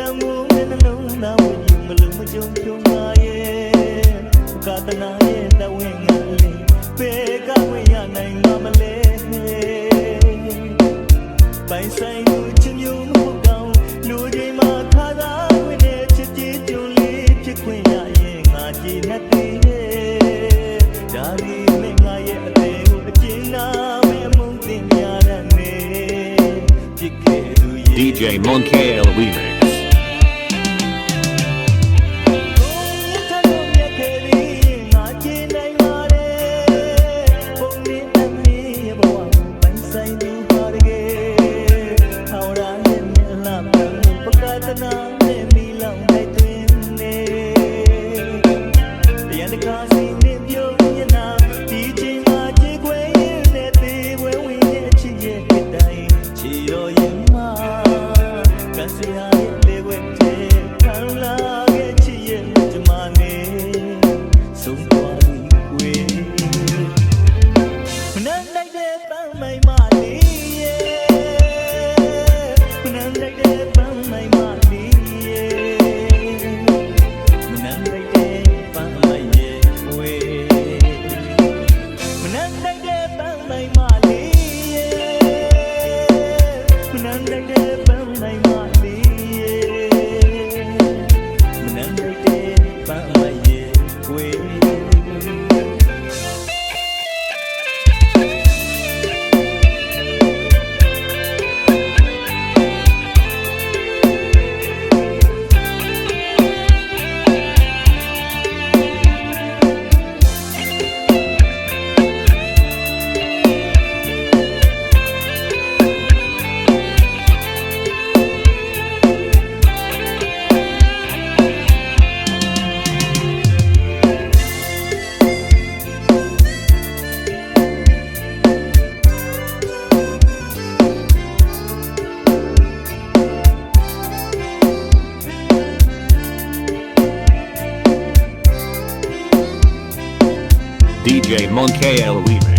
ချမ်းမှုမျက်နှာလုံးနာဝင်းမလုံးမကြုံကြုံလာရဲ့ကာတနာရဲ့တဝင်းငါလေးပေကဝေရနိုင်မမလဲပိုင်ဆိုင်သူချင်းမျိုးမဟုတ်ကောင်လူကြီးမှာခါသာဝင်နေဖြစ်ကြည့်ကြုံလေးဖြစ်ခွင့်ရရဲ့ငါကြည်နဲ့တည်ရဲ့ဒါရီနဲ့ငါရဲ့အသေးကိုအကျဉ်းနာမင်းအမုန်းတင်ရတဲ့နေဖြစ်ခဲ့သူ DJ Monkey Elvina DJ Monkey Remix.